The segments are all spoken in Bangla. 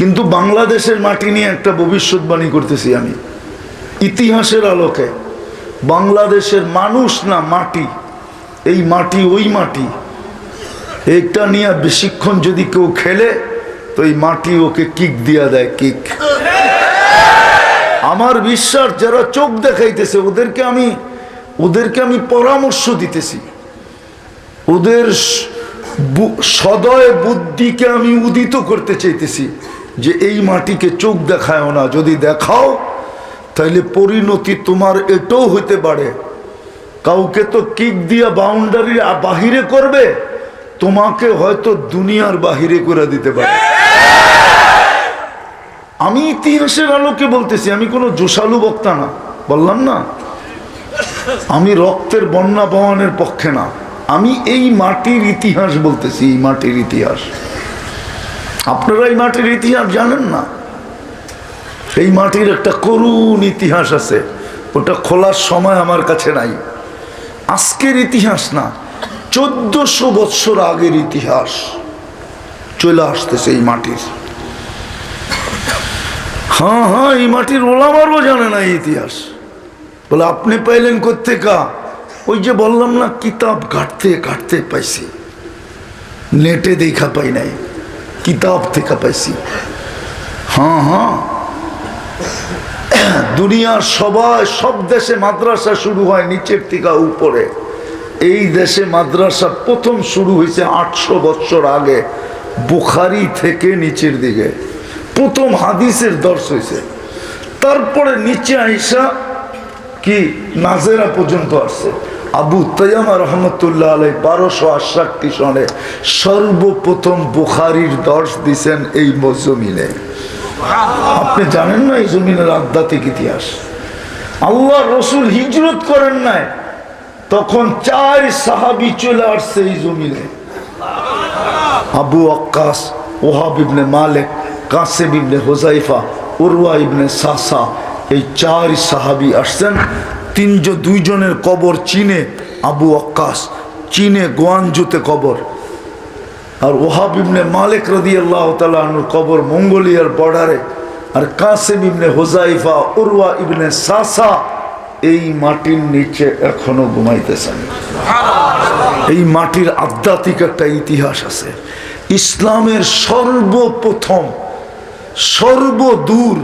কিন্তু বাংলাদেশের মাটি নিয়ে একটা ভবিষ্যৎবাণী করতেছি আমি। ইতিহাসের আলোকে। বাংলাদেশের মানুষ না মাটি। এই মাটি ওই মাটি। এটা নিয়ে বেশিক্ষণ যদি কেউ খেলে, তো এই মাটি ওকে কিক দিয়া দেয়, কিক। আমার বিশ্বাস, যারা চোখ দেখাইতেছে, ওদেরকে আমি ওদেরকে আমি পরামর্শ দিতেছি। ওদের সদয় বুদ্ধিকে আমি উদিত করতে চাইতেছি। যে এই মাটিকে চোখ দেখায় না, যদি দেখাও তাহলে পরিণতি তোমার এটাও হইতে পারে। কাউকে তো কিক দিয়া বাউন্ডারি বাহিরে করবে, তোমাকে হয়তো দুনিয়ার বাহিরে করে দিতে পারে। আমি ইতিহাসের আলোকে বলতেছি, আমি কোনো জোশালু বক্তা না, বললাম না। আমি রক্তের বন্যা বহনের পক্ষে না। আমি এই মাটির ইতিহাস বলতেছি, এই মাটির ইতিহাস। আপনারা এই মাটির ইতিহাস জানেন না? এই মাটির একটা করুণ ইতিহাস আছে। ওটা খোলার সময় আমার কাছে নাই। আজকের ইতিহাস না, চোদ্দশো বৎসর আগের ইতিহাস চলে আসতেছে এই মাটির। হ্যাঁ হ্যাঁ এই মাটির ওলামারও জানে না এই ইতিহাস। বলে, আপনি পাইলেন কোথেকা ওই যে বললাম না, কিতাব ঘাটতে ঘাটতে পাইছি। নেটে দেখা পাই নাই। কিতাব থেকে পাইছি। হ্যাঁ হ্যাঁ। দুনিয়ার সবাই সব দেশে মাদ্রাসা শুরু হয় নিচের থেকে উপরে। এই দেশে মাদ্রাসা প্রথম শুরু হয়েছে আটশো বছর আগে, বুখারি থেকে নিচের দিকে। প্রথম হাদিসের দর্শ হয়েছে। তারপরে নিচে আইসা কি নাজেরা পর্যন্ত আসছে। আবু তৈয়ামা রহমতুল্লাহ আলাই বারোশো আটষট্টি সনে সর্বপ্রথম বুখারির দর্শ দিছেন এই জমিনে। আপনি জানেন না এই জমিনের আধ্যাত্মিক ইতিহাস? আল্লাহ রসুল হিজরত করেন নাই, তখন চার সাহাবি চলে আসছে এই জমিনে। আবু আক্কাস, ওহাব ইবনে মালিক, কাসেম ইবনে হোজাইফা উরওয়া ইবনে সাসা, এই চার সাহাবি আসছেন। তিনজন দুইজনের কবর চীনে আবু আক্কাস চীনে গোয়ানজুতে কবর। আর ওহাব ইবনে মালিক রদি আল্লাহ তালুর কবর মঙ্গোলিয়ার বর্ডারে। আর কাসেম ইবনে হোজাইফা উরওয়া ইবনে সাসা এই মাটির নিচে এখনও ঘুমাইতেছেন। এই মাটির আধ্যাত্মিক একটা ইতিহাস আছে। ইসলামের সর্বপ্রথম সর্বদূর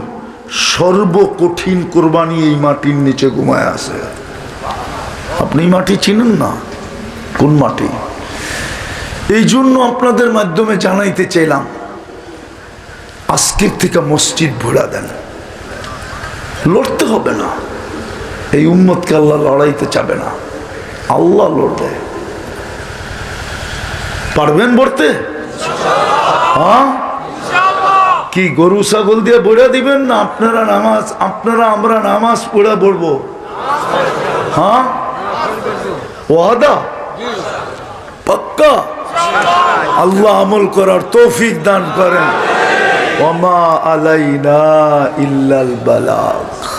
সর্বকঠিন কোরবানি এই মাটির নিচে ঘুমায় আছে। আপনি মাটি চিনেন না? কোন মাটি? এই জন্য আপনাদের মাধ্যমে জানাইতে চাইলাম, আজকের থেকে মসজিদ ভোলা দেন। লড়তে হবে না। এই উম্মতকে আল্লাহ লড়াইতে চাবে না। আল্লাহ লড়বে। পারবেন বলতে হ্যাঁ? কি গরু, ছাগল দিয়ে বইরা দিবেন না? আপনারা নামাজ, আপনারা, আমরা নামাজ পড়ে পড়ব। হ্যাঁ? ওয়াদা? পাক্কা? আল্লাহ আমল করার তৌফিক দান করেন। ওমা আলাইনা ইল্লাল বালাগ।